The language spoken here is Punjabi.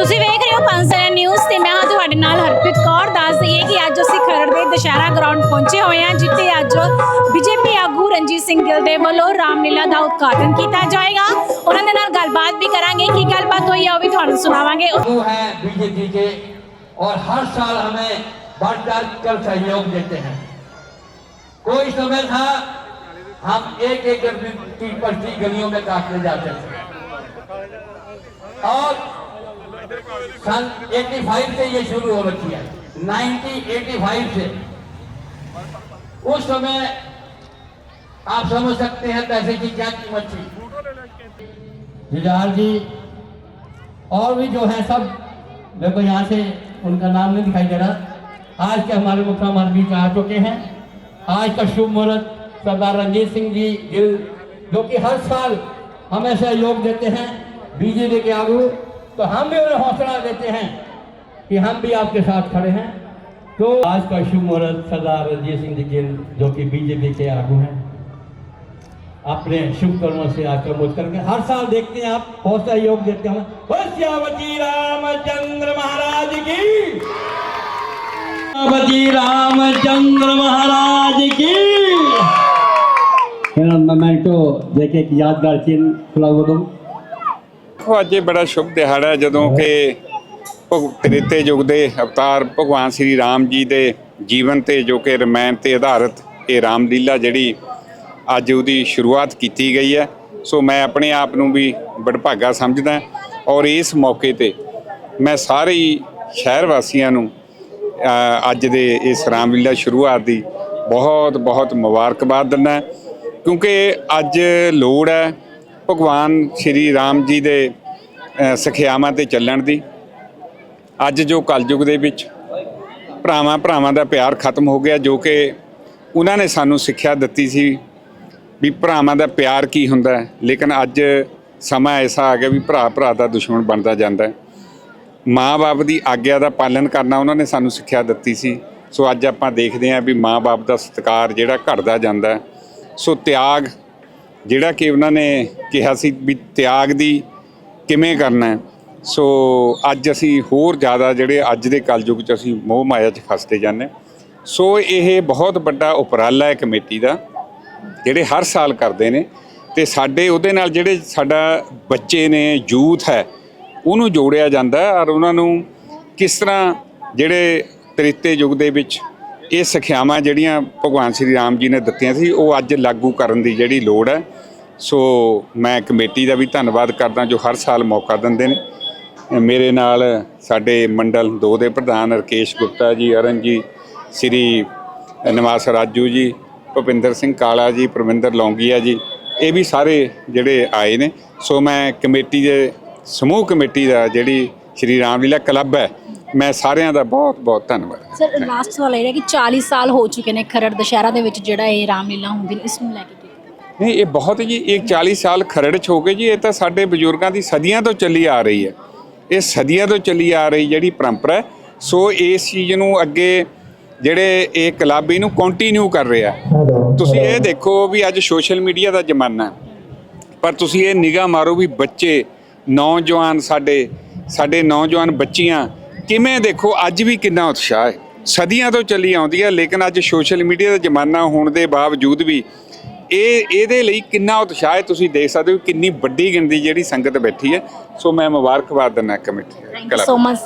ਤੁਸੀਂ ਵੇਖ ਰਹੇ ਹੋ ਪੰਸਰਾ ਨਿਊਜ਼ ਤੇ ਮੈਂ ਹਾਂ ਤੁਹਾਡੇ ਨਾਲ ਹਰਪ੍ਰੀਤ ਕੌਰ ਦੱਸ ਦਈਏ ਕਿ ਅੱਜ ਅਸੀਂ ਖਰੜ ਦੇ ਦੁਸ਼ਹਿਰਾ ਗਰਾਊਂਡ ਪਹੁੰਚੇ ਹੋਏ ਹਾਂ ਜਿੱਥੇ ਅੱਜ ਬੀਜੇਪੀ ਆਗੂ ਰਣਜੀਤ ਸਿੰਘ ਗਿੱਲ ਦੇ ਵੱਲੋਂ ਰਾਮਲੀਲਾ ਦਾ ਉਦਘਾਟਨ ਕੀਤਾ ਜਾਏਗਾ ਉਹਨਾਂ ਦੇ ਨਾਲ ਗੱਲਬਾਤ ਵੀ ਕਰਾਂਗੇ ਕੀ ਗੱਲਬਾਤ ਹੋਈ ਹੈ ਉਹ ਵੀ ਤੁਹਾਨੂੰ ਸੁਣਾਵਾਂਗੇ वो हैं बीजेपी के और हर साल हमें बढ़ चढ़ कर सहयोग देते हैं कोई समय था हम एक एक की पर्ची गलियों में काटने जाते थे और सन 85 से ये शुरू हो रखी है। 1985 से। उस समय आप समझ सकते हैं पैसे की क्या कीमत थी। जिलाल जी, और भी जो है सब, मेरे को यहाँ से उनका नाम नहीं दिखाई दे रहा। आज के हमारे मुख्यमंत्री बीच आ चुके हैं? आज का शुभ मुहूर्त सरदार रंजीत सिंह जी गिल जो कि हर साल हमें सहयोग देते हैं। बीजेपी के आगू तो हम भी उन्हें हौसला देते हैं कि हम भी आपके साथ खड़े हैं। तो आज का शुभ मुहूर्त सरदार रंजीत सिंह जी गिल जो कि बीजेपी के आगू हैं। अपने शुभ कर्मों से आक्रमोच करके हर साल देखते हैं आप, बहुत सहयोग देते हैं। श्यामती रामचंद्र महाराज की। श्यामती रामचंद्र महाराज की। मेरा मोमेंटो देखे यादगार चिन्ह खुला हुआ ਦੇਖੋ, ਅੱਜ ਇਹ ਬੜਾ ਸ਼ੁਭ ਦਿਹਾੜਾ ਜਦੋਂ ਕਿ ਭਗ- ਤ੍ਰੇਤੇ ਯੁੱਗ ਦੇ ਅਵਤਾਰ ਭਗਵਾਨ ਸ੍ਰੀ ਰਾਮ ਜੀ ਦੇ ਜੀਵਨ ਤੇ ਜੋ ਕਿ ਰਮਾਇਣ ਤੇ ਆਧਾਰਿਤ ਇਹ ਰਾਮਲੀਲਾ ਜਿਹੜੀ ਅੱਜ ਉਹਦੀ ਸ਼ੁਰੂਆਤ ਕੀਤੀ ਗਈ ਹੈ। ਸੋ ਮੈਂ ਆਪਣੇ ਆਪ ਨੂੰ ਵੀ ਬੜਭਾਗਾ ਸਮਝਦਾ ਔਰ ਇਸ ਮੌਕੇ ਤੇ ਮੈਂ ਸਾਰੇ ਹੀ ਸ਼ਹਿਰ ਵਾਸੀਆਂ ਨੂੰ ਅੱਜ ਦੇ ਇਸ ਰਾਮਲੀਲਾ ਸ਼ੁਰੂਆਤ ਦੀ ਬਹੁਤ ਬਹੁਤ ਮੁਬਾਰਕਬਾਦ ਦਿੰਦਾ ਕਿਉਂਕਿ ਅੱਜ ਲੋੜ ਹੈ ਭਗਵਾਨ ਸ਼੍ਰੀ ਰਾਮ ਜੀ ਦੇ ਅ, ਸਿੱਖਿਆਵਾਂ ਤੇ ਚੱਲਣ ਦੀ। ਅੱਜ ਜੋ ਕਲਯੁਗ ਦੇ ਵਿੱਚ ਭਰਾਵਾਂ ਭਰਾਵਾਂ ਦਾ ਪਿਆਰ ਖਤਮ ਹੋ ਗਿਆ ਜੋ ਕਿ ਉਹਨਾਂ ਨੇ ਸਾਨੂੰ ਸਿੱਖਿਆ ਦਿੱਤੀ ਸੀ ਵੀ ਭਰਾਵਾਂ ਦਾ ਪਿਆਰ ਕੀ ਹੁੰਦਾ ਹੈ। ਲੇਕਿਨ ਅੱਜ ਸਮਾਂ ਐਸਾ ਆ ਗਿਆ ਵੀ ਭਰਾ ਭਰਾ ਦਾ ਦੁਸ਼ਮਣ ਬਣਦਾ ਜਾਂਦਾ ਹੈ। ਮਾਂ-ਬਾਪ ਦੀ ਆਗਿਆ ਦਾ ਪਾਲਣ ਕਰਨਾ ਉਹਨਾਂ ਨੇ ਸਾਨੂੰ ਸਿੱਖਿਆ ਦਿੱਤੀ ਸੀ। ਸੋ ਅੱਜ ਆਪਾਂ ਦੇਖਦੇ ਹਾਂ ਵੀ ਮਾਂ-ਬਾਪ ਦਾ ਸਤਿਕਾਰ ਜਿਹੜਾ ਘਟਦਾ ਜਾਂਦਾ ਸੋ ਤਿਆਗ ਜਿਹੜਾ ਕਿ ਉਹਨਾਂ ਨੇ ਕਿਹਾ ਸੀ ਵੀ ਤਿਆਗ ਦੀ ਕਿਵੇਂ ਕਰਨਾ ਸੋ ਅੱਜ ਅਸੀਂ ਹੋਰ ਜ਼ਿਆਦਾ ਜਿਹੜੇ ਅੱਜ ਦੇ ਕਲਯੁਗ 'ਚ ਅਸੀਂ ਮੋਹ ਮਾਇਆ 'ਚ ਫਸਦੇ ਜਾਂਦੇ ਹਾਂ। ਸੋ ਇਹ ਬਹੁਤ ਵੱਡਾ ਉਪਰਾਲਾ ਹੈ ਕਮੇਟੀ ਦਾ, ਜਿਹੜੇ ਹਰ ਸਾਲ ਕਰਦੇ ਨੇ ਤੇ ਸਾਡੇ ਉਹਦੇ ਨਾਲ ਜਿਹੜੇ ਸਾਡਾ ਬੱਚੇ ਨੇ, ਯੂਥ ਹੈ, ਉਹਨੂੰ ਜੋੜਿਆ ਜਾਂਦਾ ਔਰ ਉਹਨਾਂ ਨੂੰ ਕਿਸ ਤਰ੍ਹਾਂ ਜਿਹੜੇ ਤ੍ਰੇਤੇ ਯੁੱਗ ਦੇ ਵਿੱਚ ਇਹ ਸਿੱਖਿਆਵਾਂ ਜਿਹੜੀਆਂ ਭਗਵਾਨ ਸ੍ਰੀ ਰਾਮ ਜੀ ਨੇ ਦਿੱਤੀਆਂ ਸੀ, ਉਹ ਅੱਜ ਲਾਗੂ ਕਰਨ ਦੀ ਜਿਹੜੀ ਲੋੜ ਹੈ। ਸੋ ਮੈਂ ਕਮੇਟੀ ਦਾ ਵੀ ਧੰਨਵਾਦ ਕਰਦਾ ਜੋ ਹਰ ਸਾਲ ਮੌਕਾ ਦਿੰਦੇ ਨੇ। ਮੇਰੇ ਨਾਲ ਸਾਡੇ ਮੰਡਲ 2 ਦੇ ਪ੍ਰਧਾਨ ਰਕੇਸ਼ ਗੁਪਤਾ ਜੀ ਅਰਨ ਜੀ, ਸ੍ਰੀ ਨਿਵਾਸ ਰਾਜੂ ਜੀ, ਭੁਪਿੰਦਰ ਸਿੰਘ ਕਾਲਾ ਜੀ, ਪ੍ਰਵਿੰਦਰ ਲੌਂਗੀਆ ਜੀ, ਇਹ ਵੀ ਸਾਰੇ ਜਿਹੜੇ ਆਏ ਨੇ। ਸੋ ਮੈਂ ਕਮੇਟੀ ਦੇ, ਸਮੂਹ ਕਮੇਟੀ ਦਾ ਜਿਹੜੀ ਸ਼੍ਰੀ ਰਾਮਲੀਲਾ ਕਲੱਬ ਹੈ ਮੈਂ ਸਾਰਿਆਂ ਦਾ ਬਹੁਤ ਬਹੁਤ ਧੰਨਵਾਦ। ਸਰ ਲਾਸਟ ਸਵਾਲ ਇਹ ਹੈ ਕਿ 40 ਸਾਲ ਹੋ ਚੁੱਕੇ ਨੇ ਖਰੜ ਦੁਸ਼ਹਿਰਾ ਦੇ ਵਿੱਚ ਜਿਹੜਾ ਇਹ ਰਾਮਲੀਲਾ ਹੁੰਦੀ ਨੇ ਇਸ ਨੂੰ ਲੈ ਕੇ? ਨਹੀਂ ਇਹ ਬਹੁਤ ਜੀ ਇਹ 40 ਸਾਲ ਖਰੜ ਚ ਹੋ ਗਏ ਜੀ ਇਹ ਤਾਂ ਸਾਡੇ ਬਜ਼ੁਰਗਾਂ ਦੀ ਸਦੀਆਂ ਤੋਂ ਚੱਲੀ ਆ ਰਹੀ ਹੈ। ਇਹ ਸਦੀਆਂ ਤੋਂ ਚੱਲੀ ਆ ਰਹੀ ਜਿਹੜੀ ਪਰੰਪਰਾ ਹੈ ਸੋ ਇਸ ਚੀਜ਼ ਨੂੰ ਅੱਗੇ ਜਿਹੜੇ ਇਹ ਕਲੱਬ ਇਹਨੂੰ ਕੰਟੀਨਿਊ ਕਰ ਰਿਹਾ ਤੁਸੀਂ ਇਹ ਦੇਖੋ ਵੀ ਅੱਜ ਸੋਸ਼ਲ ਮੀਡੀਆ ਦਾ ਜ਼ਮਾਨਾ ਹੈ ਪਰ ਤੁਸੀਂ ਇਹ ਨਿਗਾਹ ਮਾਰੋ ਵੀ ਬੱਚੇ ਨੌਜਵਾਨ ਸਾਡੇ ਸਾਡੇ ਨੌਜਵਾਨ ਬੱਚੀਆਂ ਕਿਵੇਂ ਦੇਖੋ ਅੱਜ ਵੀ ਕਿੰਨਾ ਉਤਸ਼ਾਹ ਹੈ। ਸਦੀਆਂ ਤੋਂ ਚੱਲੀ ਆਉਂਦੀ ਹੈ ਲੇਕਿਨ ਅੱਜ ਸੋਸ਼ਲ ਮੀਡੀਆ ਦਾ ਜ਼ਮਾਨਾ ਹੋਣ ਦੇ ਬਾਵਜੂਦ ਵੀ ਇਹ ਇਹਦੇ ਲਈ ਕਿੰਨਾ ਉਤਸ਼ਾਹ ਹੈ ਤੁਸੀਂ ਦੇਖ ਸਕਦੇ ਹੋ ਕਿੰਨੀ ਵੱਡੀ ਗਿਣਤੀ ਜਿਹੜੀ ਸੰਗਤ ਬੈਠੀ ਹੈ। ਸੋ ਮੈਂ ਮੁਬਾਰਕਬਾਦ ਦਿੰਦਾ committee thank you so much